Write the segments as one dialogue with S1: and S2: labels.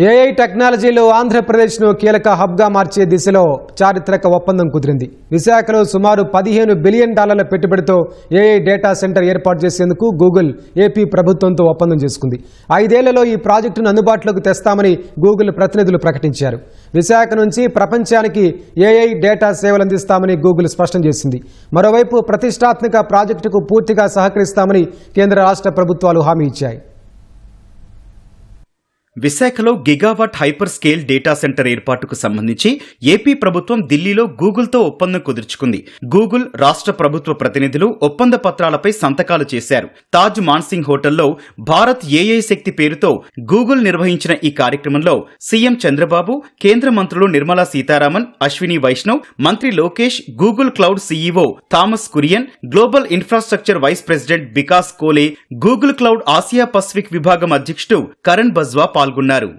S1: AI టెక్నాలజీలో ఆంధ్రప్రదేశ్ను కీలక హబ్గా మార్చే దిశలో చారిత్రక ఒప్పందం కుదిరింది. విశాఖలో సుమారు పదిహేను బిలియన్ డాలర్ల పెట్టుబడితో ఏఐ డేటా సెంటర్ ఏర్పాటు చేసేందుకు గూగుల్ ఏపీ ప్రభుత్వంతో ఒప్పందం చేసుకుంది. ఐదేళ్ళలో ఈ ప్రాజెక్టును అందుబాటులోకి తెస్తామని గూగుల్ ప్రతినిధులు ప్రకటించారు. విశాఖ నుంచి ప్రపంచానికి ఏఐ డేటా సేవలు అందిస్తామని గూగుల్ స్పష్టం చేసింది. మరోవైపు ప్రతిష్టాత్మక ప్రాజెక్టుకు పూర్తిగా సహకరిస్తామని కేంద్ర రాష్ట్ర ప్రభుత్వాలు హామీ ఇచ్చాయి.
S2: విశాఖలో gigawatt hyperscale data centre ఏర్పాటుకు సంబంధించి ఏపీ ప్రభుత్వం ఢిల్లీలో గూగుల్తో ఒప్పందం కుదుర్చుకుంది. గూగుల్ రాష్ట్ర ప్రభుత్వ ప్రతినిధులు ఒప్పంద పత్రాలపై సంతకాలు చేశారు. తాజ్ మాన్సింగ్ హోటల్లో భారత్ ఏఐ శక్తి పేరుతో గూగుల్ నిర్వహించిన ఈ కార్యక్రమంలో సీఎం చంద్రబాబు కేంద్ర మంత్రులు నిర్మలా సీతారామన్ అశ్విని వైష్ణవ్ మంత్రి Lokesh Google Cloud CEO Thomas Kurian global infrastructure vice president Vikas Kole Google Cloud Asia Pacific విభాగం అధ్యక్షుడు కరణ్ బజ్వా పాల్గొన్నారు.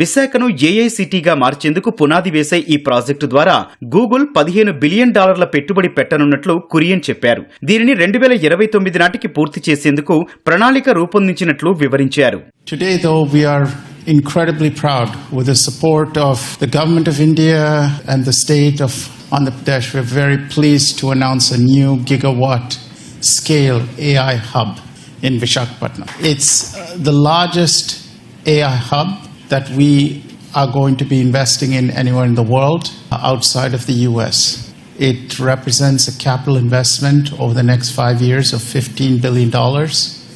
S2: విశాఖను ఏఐ సిటీగా మార్చేందుకు పునాది వేసే ఈ ప్రాజెక్టు ద్వారా గూగుల్ పదిహేను బిలియన్ డాలర్ల పెట్టుబడి పెట్టనున్నట్లు కురియన్ చెప్పారు. దీనిని రెండు వేల ఇరవై తొమ్మిది నాటికి పూర్తి చేసేందుకు ప్రణాళిక రూపొందించినట్లు వివరించారు.
S3: Today, though, we are incredibly proud with the support of the Government of India and the state of Andhra Pradesh. We're very pleased to announce a new gigawatt scale AI hub in Vishakhapatnam. It's uh, the largest AI hub that we are going to be investing in anywhere in the world uh, outside of the US. It represents a capital investment over the next five years of $15 billion.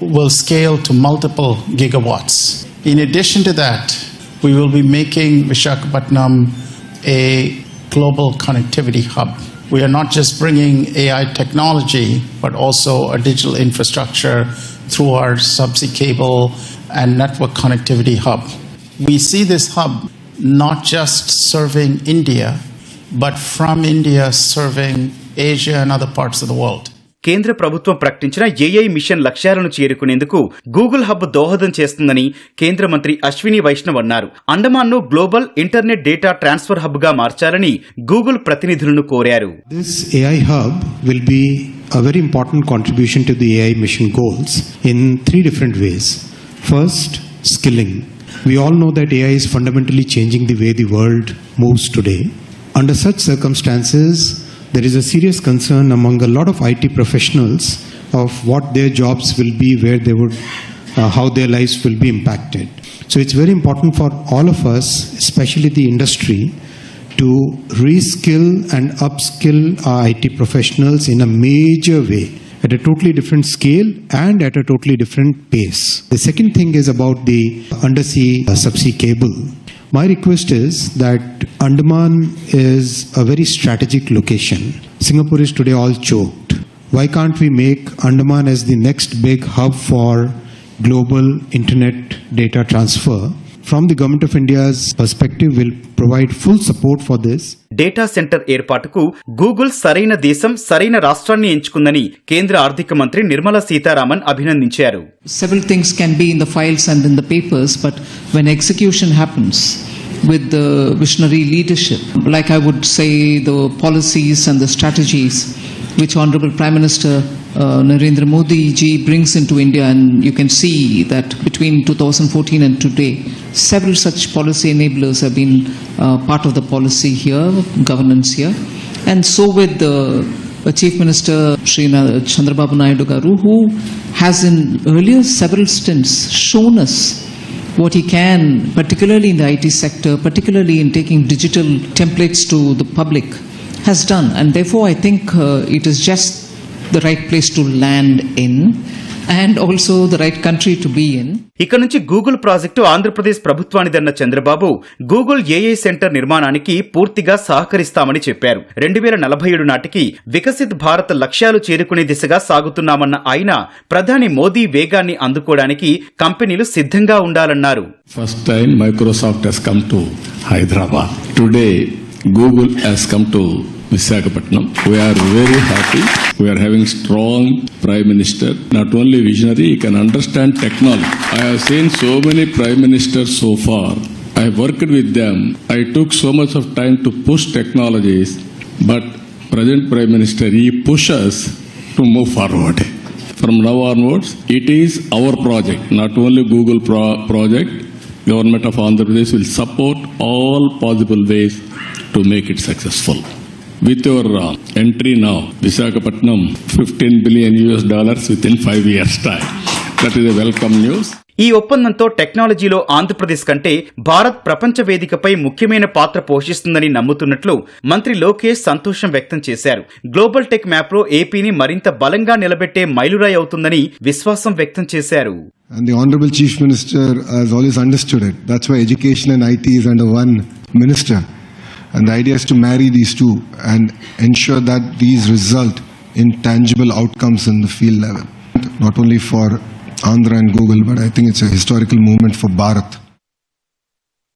S3: Will scale to multiple gigawatts. In addition to that, we will be making Vishakhapatnam a global connectivity hub. We are not just bringing AI technology, but also a digital infrastructure through our subsea cable and network connectivity hub. We see this hub not just serving India, but from India serving Asia and other parts of the world.
S2: కేంద్ర ప్రభుత్వం ప్రకటించిన AI machine లక్ష్యాలను చేరుకునేందుకు Google hub దోహదం చేస్తుందని కేంద్ర మంత్రి అశ్విని వైష్ణవ్ అన్నారు అండమాన్ను గ్లోబల్ ఇంటర్నెట్ డేటా ట్రాన్స్ఫర్ హబ్గా మార్చాలని గూగుల్ ప్రతినిధులను కోరారు
S4: This AI hub will be a very important contribution to the AI mission goals in three different ways. First, skilling. We all know that AI is fundamentally changing the way the world moves today. Under such circumstances, there is a serious concern among a lot of IT professionals of what their jobs will be, where they would, uh, how their lives will be impacted. So it's very important for all of us, especially the industry, to reskill and upskill our IT professionals in a major way at a totally different scale and at a totally different pace. The second thing is about the undersea uh, subsea cable. My request is that Andaman is a very strategic location. Singapore is today all choked. Why can't we make Andaman as the next big hub for global internet data transfer? From the government of India's perspective will provide full support for this
S2: data center ఏర్పాటుకు Google సరైన దేశం సరైన రాష్ట్రాన్ని ఎంచుకుందని కేంద్ర ఆర్థిక మంత్రి నిర్మలా సీతారామన్ అభినందించారు.
S5: Several things can be in the files and in the papers but when execution happens with the visionary leadership like I would say the policies and the strategies which honourable prime minister uh, Narendra Modi ji brings into India, and you can see that between 2014 and today, several such policy enablers have been uh, part of the policy here, governance here, and so with the uh, Chief Minister Sri Chandrababu Naidu Garu, who has in earlier several stints shown us what he can, particularly in the IT sector, particularly in taking digital templates to the public, has done. And therefore, I think uh, it is just the right place to land in and also the right country to be in.
S2: ఇక నుంచి Google project Andhra Pradesh ప్రభుత్వానిదన్న Chandrababu Google AI centre నిర్మాణానికి పూర్తిగా సహకరిస్తామని చెప్పారు రెండు వేల నలభై ఏడు నాటికి వికసిత్ భారత్ లక్ష్యాలు చేరుకునే దిశగా సాగుతున్నామన్న ఆయన ప్రధాని మోదీ వేగాన్ని అందుకోవడానికి కంపెనీలు సిద్ధంగా ఉండాలన్నారు
S6: First time Microsoft has come to Hyderabad. Today, Google has come to Visakhapatnam. We are very happy. We are having strong Prime Minister, not only visionary, he can understand technology. I have seen so many Prime Ministers so far. I worked with them. I took so much of time to push technologies, but present Prime Minister, he pushes to move forward. From now onwards, it is our project, not only Google pro- project. Government of Andhra Pradesh will support all possible ways to make it successful. With your entry now Visakhapatnam fifteen billion US dollars with in five years time welcome news
S2: ఈ ఒప్పందంతో టెక్నాలజీలో ఆంధ్రప్రదేశ్ కంటే భారత్ ప్రపంచ వేదికపై ముఖ్యమైన పాత్ర పోషిస్తుందని నమ్ముతున్నట్లు మంత్రి లోకేష్ సంతోషం వ్యక్తం చేశారు. గ్లోబల్ టెక్ మ్యాప్లో ఏపీని మరింత బలంగా నిలబెట్టే మైలురాయి అవుతుందని విశ్వాసం వ్యక్తం చేశారు.
S7: Chief minister minister And the idea is to marry these two and ensure that these result in tangible outcomes in the field level. Not only for Andhra and Google, but I think it's a historical movement for Bharat.